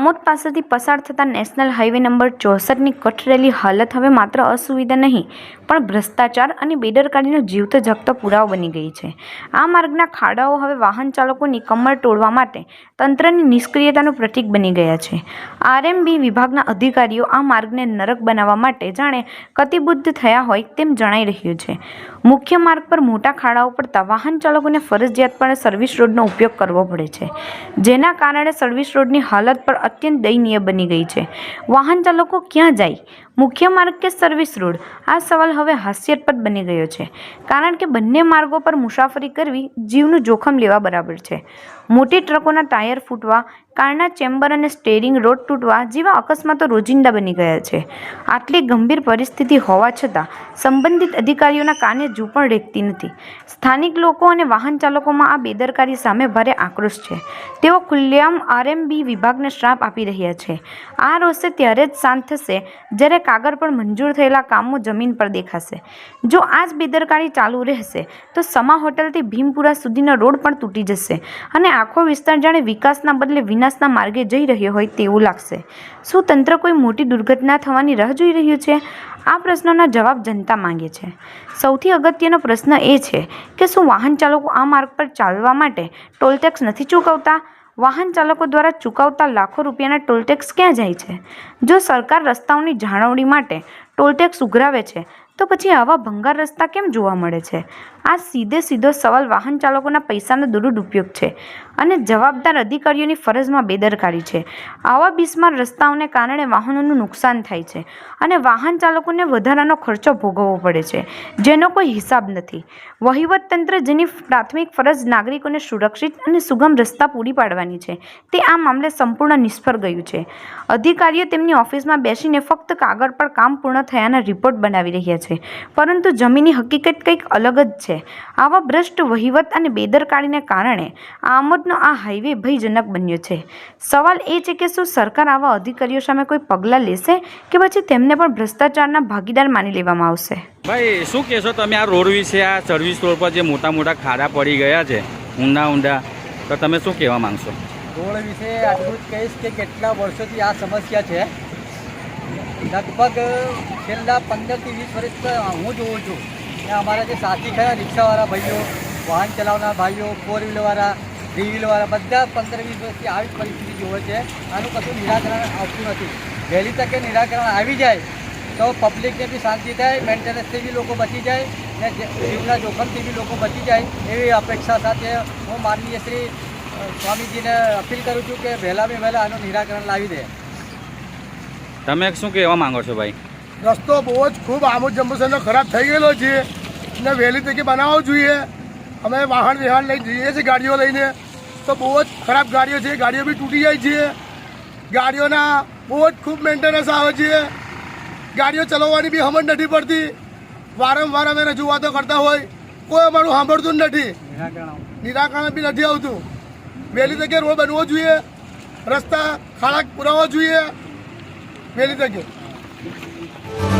આમોદ પાસેથી પસાર થતા નેશનલ હાઈવે નંબર ચોસઠની કઠરેલી હાલત હવે માત્ર અસુવિધા નહીં, પણ ભ્રષ્ટાચાર અને બેદરકારીનો જીવતો જગતો પુરાવો બની ગઈ છે. આ માર્ગના ખાડાઓ હવે વાહન ચાલકોની કમર તોડવા માટે તંત્રની નિષ્ક્રિયતાનું પ્રતીક બની ગયા છે. આરએમબી વિભાગના અધિકારીઓ આ માર્ગને નરક બનાવવા માટે જાણે કતિબુદ્ધ થયા હોય તેમ જણાઈ રહ્યું છે. મુખ્ય માર્ગ પર મોટા ખાડાઓ પડતા વાહન ચાલકોને ફરજિયાતપણે સર્વિસ રોડનો ઉપયોગ કરવો પડે છે. જેના કારણે સર્વિસ રોડની હાલત પર અત્યંત દયનીય બની ગઈ છે. વાહન ચાલકો ક્યાં જાય? મુખ્ય માર્ગ કે સર્વિસ રોડ આ સવાલ હવે હાસ્યાસ્પદ બની ગયો છે. કારણ કે બંને માર્ગો પર મુસાફરી કરવી જીવનું જોખમ લેવા બરાબર છે. મોટી ટ્રકોના ટાયર ફૂટવા કારના ચેમ્બર અને સ્ટેરિંગ રોડ તૂટવા જેવા અકસ્માતો રોજિંદા બની ગયા છે. આટલી ગંભીર પરિસ્થિતિ હોવા છતાં સંબંધિત અધિકારીઓના કાને જૂ પણ રેખતી નથી. સ્થાનિક લોકો અને વાહન ચાલકોમાં આ બેદરકારી સામે ભારે આક્રોશ છે. તેઓ ખુલ્લેઆમ આરએમબી વિભાગને શ્રાપ આપી રહ્યા છે. આ રોષે ત્યારે જ શાંત થશે જ્યારે કાગળ પર મંજૂર થયેલા કામો જમીન પર દેખાશે. જો આ જ બેદરકારી ચાલુ રહેશે, તો સમા હોટલથી ભીમપુરા સુધીનો રોડ પણ તૂટી જશે અને આખો વિસ્તાર જાણે વિકાસના બદલે વિનાશના માર્ગે જઈ રહ્યો હોય તેવું લાગશે. શું તંત્ર કોઈ મોટી દુર્ઘટના થવાની રાહ જોઈ રહ્યું છે? આ પ્રશ્નોના જવાબ જનતા માંગે છે. સૌથી અગત્યનો પ્રશ્ન એ છે કે શું વાહન ચાલકો આ માર્ગ પર ચાલવા માટે ટોલટેક્સ નથી ચૂકવતા? વાહન ચાલકો દ્વારા ચૂકવતા લાખો રૂપિયાના ટોલટેક્સ ક્યાં જાય છે? જો સરકાર રસ્તાઓની જાળવણી માટે ટોલટેક્સ ઉઘરાવે છે તો પછી આવા ભંગાર રસ્તા કેમ જોવા મળે છે? આ સીધે સીધો સવાલ વાહન ચાલકોના પૈસાનો દુરુપયોગ છે અને જવાબદાર અધિકારીઓની ફરજમાં બેદરકારી છે. આવા બિસ્માર રસ્તાઓને કારણે વાહનોનું નુકસાન થાય છે અને વાહન ચાલકોને વધારાનો ખર્ચો ભોગવવો પડે છે, જેનો કોઈ હિસાબ નથી. વહીવટતંત્ર જેની પ્રાથમિક ફરજ નાગરિકોને સુરક્ષિત અને સુગમ રસ્તા પૂરી પાડવાની છે, તે આ મામલે સંપૂર્ણ નિષ્ફળ ગયું છે. અધિકારીઓ તેમની ઓફિસમાં બેસીને ફક્ત કાગળ પર કામ પૂર્ણ થયાના રિપોર્ટ બનાવી રહ્યા છે. પરંતુ જમીની હકીકત કંઈક અલગ જ છે. આવા ભ્રષ્ટ વહીવટ અને બેદરકારીને કારણે આમોદનો આ હાઈવે ભયજનક બન્યો છે. સવાલ એ છે કે શું સરકાર આવા અધિકારીઓ સામે કોઈ પગલાં લેશે કે પછી તેમને પણ ભ્રષ્ટાચારના ભાગીદાર માની લેવામાં આવશે? ભાઈ શું કહેશો તમે? આ રોડ વિશે આ સર્વિસ રોડ પર જે મોટા મોટા ખાડા પડી ગયા છે ઊંડા ઊંડા તો તમે શું કહેવા માંગશો? રોડ વિશે આટલું જ કહીશ કે કેટલા વર્ષોથી આ સમસ્યા છે. લગભગ છેલ્લા પંદરથી વીસ વર્ષ હું જોઉં છું કે અમારા જે સાથી ખરા, રિક્ષાવાળા ભાઈઓ, વાહન ચલાવનાર ભાઈઓ ફોર વ્હીલરવાળા થ્રી વ્હીલવાળા બધા પંદર વીસ વર્ષથી આવી પરિસ્થિતિ જોવે છે. આનું કશું નિરાકરણ આવતું નથી. વહેલી તકે નિરાકરણ આવી જાય તો પબ્લિકને બી શાંતિ થાય મેન્ટેનન્સથી બી લોકો બચી જાય ને જીવના જોખમથી બી લોકો બચી જાય એવી અપેક્ષા સાથે હું માનનીય શ્રી સ્વામીજીને અપીલ કરું છું કે વહેલામાં વહેલા આનું નિરાકરણ લાવી દે. તમે શું કહેવા માંગો છો ભાઈ? રસ્તો બહુ જ ખૂબ આમોદ જંબુસરનો ખરાબ થઈ ગયેલો છે. ને વહેલી તકે બનાવવો જોઈએ. અમે વાહન વ્યવહાર લઈને જઈએ છીએ ગાડીઓ લઈને. તો બહુ જ ખરાબ ગાડીઓ છે. ગાડીઓ બી તૂટી જાય છે. ગાડીઓના બહુ જ ખૂબ મેન્ટેનન્સ આવે છે. ગાડીઓ ચલાવવાની બી સમજ નથી પડતી. વારંવાર અમે રજૂઆતો કરતા હોય. કોઈ અમારું સાંભળતું નથી. નિરાકરણ બી નથી આવતું. વહેલી તકે રોડ બનવો જોઈએ. રસ્તા ખાડા પુરાવવો જોઈએ. વહેલી તકે. Bye.